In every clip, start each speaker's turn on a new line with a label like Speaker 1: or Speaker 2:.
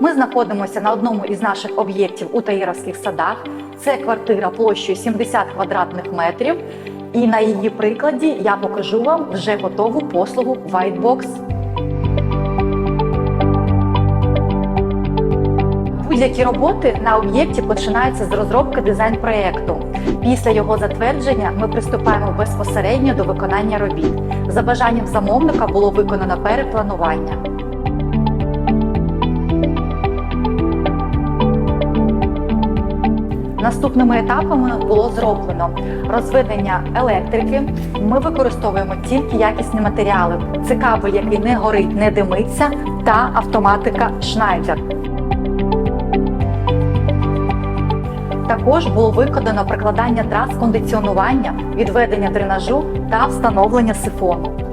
Speaker 1: Ми знаходимося на одному із наших об'єктів у Таїровських садах. Це квартира площею 70 квадратних метрів. І на її прикладі я покажу вам вже готову послугу Whitebox. Будь-які роботи на об'єкті починаються з розробки дизайн-проєкту. Після його затвердження ми приступаємо безпосередньо до виконання робіт. За бажанням замовника було виконано перепланування. Наступними етапами було зроблено розведення електрики. Ми використовуємо тільки якісні матеріали. Це кабель, який не горить, не димиться, та автоматика Schneider. Також було виконано прикладання трас кондиціонування, відведення дренажу та встановлення сифону.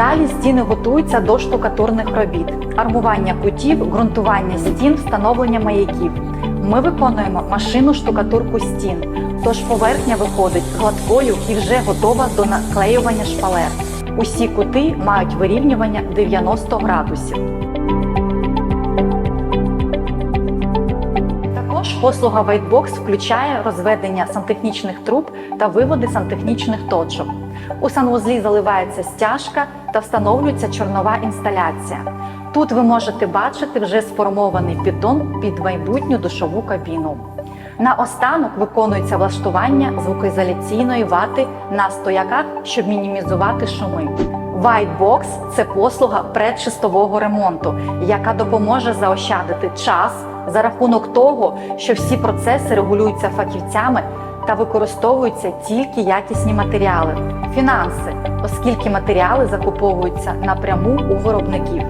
Speaker 1: Далі стіни готуються до штукатурних робіт, армування кутів, ґрунтування стін, встановлення маяків. Ми виконуємо машину штукатурку стін, тож поверхня виходить гладкою і вже готова до наклеювання шпалер. Усі кути мають вирівнювання 90 градусів. Також послуга Whitebox включає розведення сантехнічних труб та виводи сантехнічних точок. У санвузлі заливається стяжка та встановлюється чорнова інсталяція. Тут ви можете бачити вже сформований піддон під майбутню душову кабіну. Наостанок виконується влаштування звукоізоляційної вати на стояках, щоб мінімізувати шуми. Whitebox – це послуга предчистового ремонту, яка допоможе заощадити час за рахунок того, що всі процеси регулюються фахівцями та використовуються тільки якісні матеріали, фінанси, оскільки матеріали закуповуються напряму у виробників.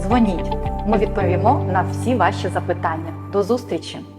Speaker 1: Дзвоніть, ми відповімо на всі ваші запитання. До зустрічі!